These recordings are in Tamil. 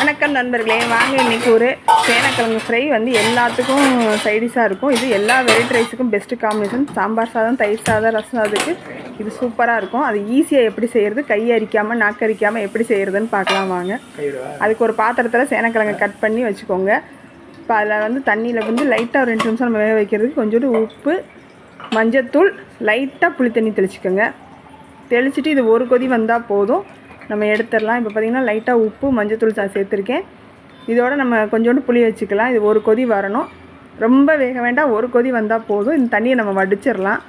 வணக்கம் நண்பர்களே. வாங்க இன்றைக்கி ஒரு சேனக்கிழங்கு ஃப்ரை. வந்து எல்லாத்துக்கும் சைடிஷாக இருக்கும். இது எல்லா வெரைட்டி ரைஸுக்கும் பெஸ்ட்டு காம்பினேஷன் சாம்பார் சாதம் தயிர் சாதம் ரசம் அதுக்கு இது சூப்பராக இருக்கும். அது ஈஸியாக எப்படி செய்கிறது கை அரிக்காமல் நாக்கு அரிக்காமல் எப்படி செய்கிறதுன்னு பார்க்கலாம் வாங்க. அதுக்கு ஒரு பாத்திரத்தில் சேனக்கிழங்கை கட் பண்ணி வச்சுக்கோங்க. இப்போ அதில் வந்து தண்ணியில் வந்து லைட்டாக ஒரு ரெண்டு நிமிஷம் நம்ம வேக வைக்கிறதுக்கு கொஞ்சோண்டு உப்பு மஞ்சத்தூள் லைட்டாக புளி தண்ணி தெளிச்சுக்கோங்க. தெளிச்சுட்டு இது ஒரு கொதி வந்தால் போதும். நம்ம எடுத்துடலாம். இப்போ பார்த்திங்கன்னா லைட்டாக உப்பு மஞ்சத்தூள் சா சேர்த்துருக்கேன். இதோட நம்ம கொஞ்சோண்டு புளி வச்சுக்கலாம். இது ஒரு கொதி வரணும். ரொம்ப வேக வேண்டாம். ஒரு கொதி வந்தால் போதும். இந்த தண்ணியை நம்ம வடிச்சிடலாம்.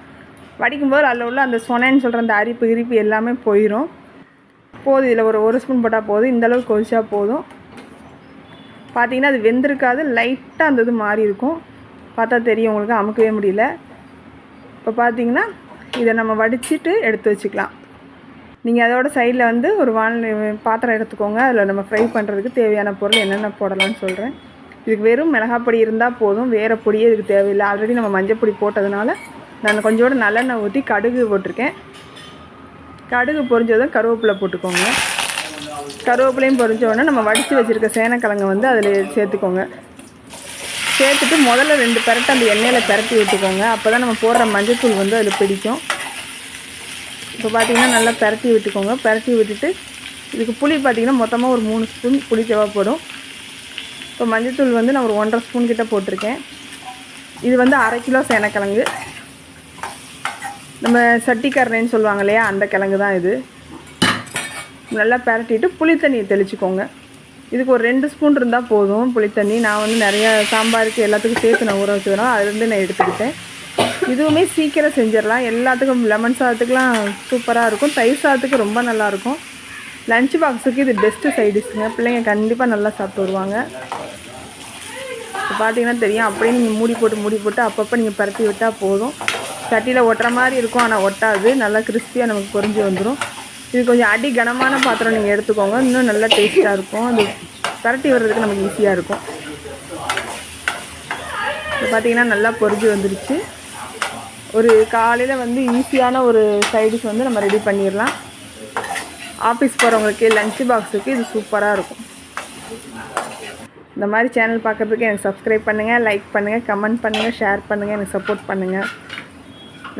வடிக்கும்போது அதில் உள்ள அந்த சொனேன்னு சொல்கிற அந்த அரிப்பு கிரிப்பு எல்லாமே போயிடும் போதும். இதில் ஒரு ஒரு ஸ்பூன் போட்டால் போதும். இந்த அளவுக்கு கொதிச்சா போதும். பார்த்தீங்கன்னா அது வெந்திருக்காது. லைட்டாக அந்த இது மாறி இருக்கும். பார்த்தா தெரியும். உங்களுக்கு அமுக்கவே முடியல. இப்போ பார்த்தீங்கன்னா இதை நம்ம வடிச்சிட்டு எடுத்து வச்சுக்கலாம். நீங்கள் அதோட சைடில் வந்து ஒரு வான் பாத்திரம் எடுத்துக்கோங்க. அதில் நம்ம ஃப்ரை பண்ணுறதுக்கு தேவையான பொருள் என்னென்ன போடலாம்னு சொல்கிறேன் இதுக்கு வெறும் மிளகாய் பொடி இருந்தால் போதும். வேறு பொடியே இதுக்கு தேவையில்லை. ஆல்ரெடி நம்ம மஞ்சள் பொடி போட்டதுனால நான் கொஞ்சோட நல்லெண்ணெய் ஊற்றி கடுகு போட்டிருக்கேன். கடுகு பொரிஞ்சதும் கருவேப்பிலை போட்டுக்கோங்க. கருவேப்பிலையும் பொரிஞ்சோடனே நம்ம வடித்து வச்சுருக்க சேனக்கிழங்கு வந்து அதில் சேர்த்துக்கோங்க. சேர்த்துட்டு முதல்ல ரெண்டு பெரட்டை அந்த எண்ணெயில் பெரட்டி விட்டுக்கோங்க. அப்போ தான் நம்ம போடுற மஞ்சத்தூள் வந்து அதில் பிடிக்கும். இப்போ பார்த்திங்கன்னா நல்லா பரட்டி விட்டுக்கோங்க. பரட்டி விட்டுட்டு இதுக்கு புளி பார்த்தீங்கன்னா மொத்தமாக ஒரு மூணு ஸ்பூன் புளி தேவைப்படும். இப்போ மஞ்சத்தூள் வந்து நான் ஒரு ஒன்றரை ஸ்பூன் கிட்டே போட்டிருக்கேன். இது வந்து அரை கிலோ சேனக்கிழங்கு. நம்ம சட்டிக்கரணைன்னு சொல்லுவாங்க இல்லையா அந்த கிழங்கு தான் இது. நல்லா பரட்டிட்டு புளி தண்ணியை தெளிச்சுக்கோங்க. இதுக்கு ஒரு ரெண்டு ஸ்பூன் இருந்தால் போதும் புளித்தண்ணி நான் வந்து நிறையா சாம்பாருக்கு எல்லாத்துக்கும் சேர்த்து நான் ஊற வச்சதுனால அதுலேருந்து நான் எடுத்துக்கிட்டேன். இதுவுமே சீக்கிரம் செஞ்சிடலாம். எல்லாத்துக்கும் லெமன் சாதத்துக்குலாம் சூப்பராக இருக்கும். தயிர் சாதத்துக்கு ரொம்ப நல்லாயிருக்கும். லஞ்ச் பாக்ஸுக்கு இது பெஸ்ட்டு சைடிஷ்ங்க பிள்ளைங்க கண்டிப்பாக நல்லா சாப்பிட்டு வருவாங்க. இப்போ பார்த்தீங்கன்னா தெரியும். அப்படியே நீங்கள் மூடி போட்டு மூடி போட்டு அப்பப்போ நீங்கள் பரட்டி விட்டால் போதும். சட்டியில் ஒட்டுற மாதிரி இருக்கும் ஆனால் ஒட்டாது. நல்லா கிறிஸ்பியாக நமக்கு பொறிஞ்சு வந்துடும் இது கொஞ்சம் அடி கனமான பாத்திரம் நீங்கள் எடுத்துக்கோங்க. இன்னும் நல்லா டேஸ்ட்டாக இருக்கும். அது பரட்டி வர்றதுக்கு நமக்கு ஈஸியாக இருக்கும். இப்போ பார்த்தீங்கன்னா நல்லா பொறிஞ்சு வந்துருச்சு. ஒரு காலையில் வந்து ஈஸியான ஒரு சைடிஷ் வந்து நம்ம ரெடி பண்ணிடலாம். ஆஃபீஸ் போகிறவங்களுக்கு லஞ்ச் பாக்ஸுக்கு இது சூப்பராக இருக்கும். இந்த மாதிரி சேனல் பார்க்குறதுக்கு எனக்கு சப்ஸ்கிரைப் பண்ணுங்கள் லைக் பண்ணுங்கள் கமெண்ட் பண்ணுங்கள் ஷேர் பண்ணுங்கள் எனக்கு சப்போர்ட் பண்ணுங்கள்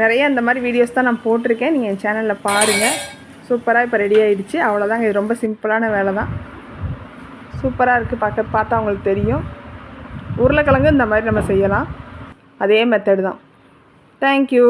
நிறைய இந்த மாதிரி வீடியோஸ் தான் நான் போட்டிருக்கேன். நீங்கள் என் சேனலில் பாருங்கள் சூப்பராக இப்போ ரெடி ஆகிடுச்சு அவ்வளோதாங்க இது ரொம்ப சிம்பிளான வேலை தான். சூப்பராக இருக்குது பார்க்க பார்த்தா அவங்களுக்கு தெரியும். உருளைக்கிழங்கு இந்த மாதிரி நம்ம செய்யலாம். அதே மெத்தடு தான். தேங்க்யூ